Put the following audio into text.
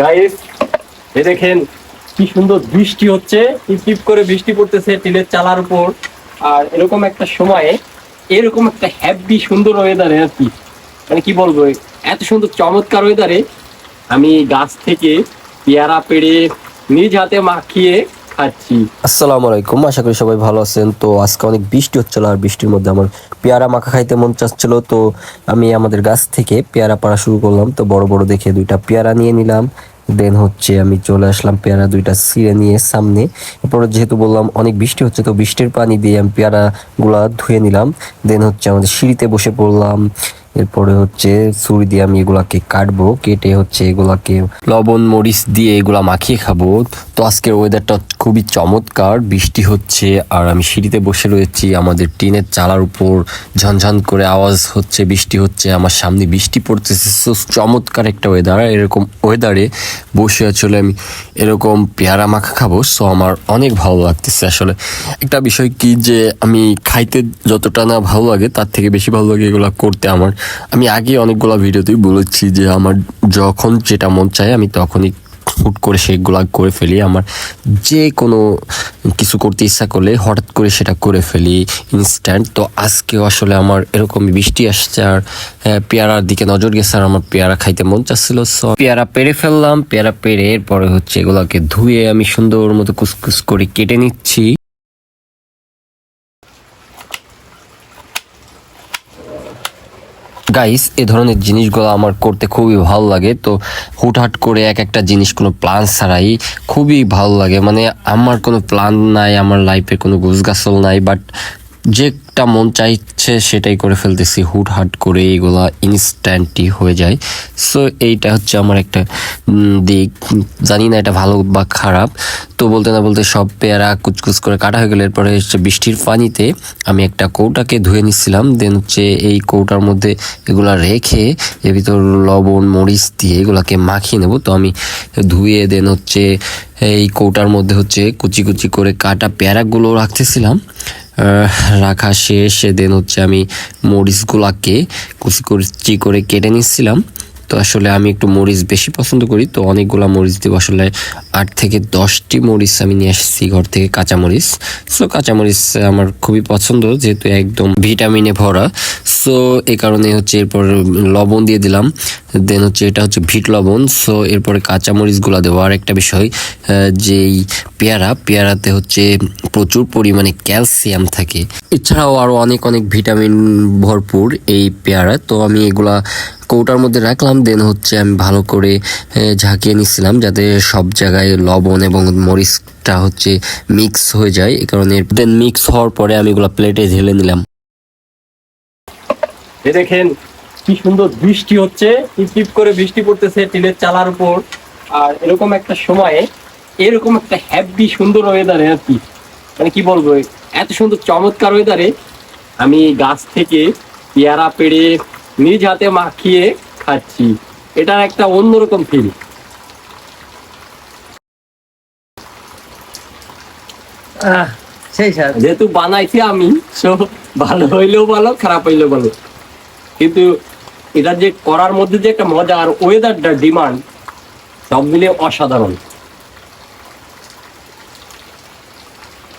Guys এ দেখেন কি সুন্দর বৃষ্টি হচ্ছে। টিপ করে বৃষ্টি পড়তেছে টিনের চালার উপর। আর এরকম একটা সময়ে, এরকম একটা হ্যাপি সুন্দর ওয়েদারে আর কি। মানে কি বলব, এত সুন্দর চমৎকার ওয়েদারে আমি গাছ থেকে পেয়ারা পেড়ে নিজ হাতে মাখিয়ে আসসালামু আলাইকুম, আশা করি সবাই ভালো আছেন। তো আজকে অনেক বৃষ্টি হচ্ছিল আর বৃষ্টির মধ্যে আমার পেয়ারা মাখা খাইতে মন চাচ্ছিল। তো আমি আমাদের গাছ থেকে পেয়ারা পাড়া শুরু করলাম। তো বড় বড় দেখে দুইটা পেয়ারা নিয়ে নিলাম। দেন হচ্ছে আমি চলে আসলাম পেয়ারা দুইটা ছিঁড়ে নিয়ে সামনে। এরপরে যেহেতু বললাম অনেক বৃষ্টি হচ্ছে, তো বৃষ্টির পানি দিয়ে আমি পেয়ারা গুলা ধুয়ে নিলাম। দেন হচ্ছে আমাদের সিঁড়িতে বসে পড়লাম। এরপরে হচ্ছে ছুরি দিয়ে আমি এগুলাকে কাটবো, কেটে হচ্ছে এগুলাকে লবণ, মরিচ দিয়ে এগুলা মাখিয়ে খাব। তো আজকের ওয়েদারটা খুবই চমৎকার বৃষ্টি হচ্ছে আর আমি সিঁড়িতে বসে রয়েছি। আমাদের টিনের চালার উপর ঝনঝন করে আওয়াজ হচ্ছে বৃষ্টি হচ্ছে আমার সামনে বৃষ্টি পড়তেছে। So, চমৎকার একটা ওয়েদার এরকম ওয়েদারে বসে আসলে আমি এরকম পেয়ারা মাখা খাব। সো আমার অনেক ভালো লাগতেছে আসলে। একটা বিষয় কি যে আমি খাইতে যতটা না ভালো লাগে তার থেকে বেশি ভালো লাগে এগুলো করতে আমার। আমি আগে অনেকগুলো ভিডিওতেই বলেছি যে আমার যখন যেটা মন চায় আমি তখনই হুট করে সেগুলা করে ফেলি। আমার যে কোনো কিছু করতে ইচ্ছা করলে হঠাৎ করে সেটা করে ফেলি ইনস্ট্যান্ট তো আজকে আসলে আমার এরকম বৃষ্টি আসছে আর পেয়ারার দিকে নজর গেছে আর আমার পেয়ারা খাইতে মন চাচ্ছিল। সো পেয়ারা পেরে ফেললাম, পেয়ারা পেরে এরপরে হচ্ছে এগুলাকে ধুয়ে আমি সুন্দর মতো কুচকুচ করে কেটে নিচ্ছি। গাইস এ ধরনের জিনিসগুলো আমার করতে খুবই ভালো লাগে। তো হুটহাট করে এক একটা জিনিস কোনো প্ল্যান ছাড়াই খুবই ভালো লাগে। মানে আমার কোনো প্ল্যান নাই, আমার লাইফে কোনো গুছগাছল নাই বাট যেটা মন চাইছে সেটাই করে ফেলতেছি হুট হুটহাট করে এগুলা ইনস্ট্যান্টই হয়ে যায়। সো এইটা হচ্ছে আমার একটা দিক। জানি না এটা ভালো বা খারাপ। তো বলতে না বলতে সব পেয়ারা কুচকুচ করে কাটা হয়ে গেলে এরপরে হচ্ছে বৃষ্টির পানিতে আমি একটা কৌটাকে ধুয়ে নিচ্ছিলাম। দেন হচ্ছে এই কৌটার মধ্যে এগুলা রেখে এর ভিতর লবণ, মরিচ দিয়ে এগুলাকে মাখিয়ে নেব। তো আমি ধুয়ে দেন হচ্ছে এই কৌটার মধ্যে হচ্ছে কুচি কুচি করে কাটা পেয়ারাগুলো রাখতেছিলাম। রাখা শেষ। দেন হচ্ছে আমি মরিচগুলাকে কুচি কুচি করে কেটে নিচ্ছিলাম। তো আসলে আমি একটু মরিচ বেশি পছন্দ করি। তো অনেকগুলা মরিচ দেবো। আসলে আট থেকে দশটি মরিচ আমি নিয়ে আসছি ঘর থেকে কাঁচামরিচ সো কাঁচামরিচ আমার খুবই পছন্দ, যেহেতু একদম ভিটামিনে ভরা। সো এই কারণে হচ্ছে এরপর লবণ দিয়ে দিলাম। দেন হচ্ছে এটা হচ্ছে ভিট লবণ। সো এরপরে কাঁচামরিচগুলো দেবো। আর একটা বিষয় যেই পেয়ারা, পেয়ারাতে হচ্ছে প্রচুর পরিমাণে ক্যালসিয়াম থাকে। এছাড়াও আরও অনেক অনেক ভিটামিন ভরপুর এই পেয়ারা। তো আমি এগুলা কৌটার মধ্যে রাখলাম দেন হচ্ছে আমি ভালো করে ঝাঁকিয়ে নিচ্ছিলাম যাতে সব জায়গায় লবণ এবং মরিচটা হচ্ছে মিক্স হয়ে যায়। এ কারণে দেন মিক্স হওয়ার পরে আমি এগুলো প্লেটে ঢেলে নিলাম। দেখেন, কি সুন্দর বৃষ্টি হচ্ছে, টিপ টিপ করে বৃষ্টি পড়তেছে টিনের চালার উপর। আর এরকম একটা সময়ে, এরকম একটা হ্যাপি সুন্দর ওয়েদারে আর কি। মানে কি বলব এত সুন্দর চমৎকার ওয়েদারে আমি গাছ থেকে পেয়ারা পেড়ে নিজ হাতে মাখিয়ে খাচ্ছি। এটার একটা অন্যরকম ফিল যেহেতু বানাইছি আমি সো ভালো হইলেও ভালো খারাপ হইলেও ভালো। কিন্তু এটা যে করার মধ্যে যে একটা মজা আর ওয়েদারটা ডিমান্ড সব মিলে অসাধারণ।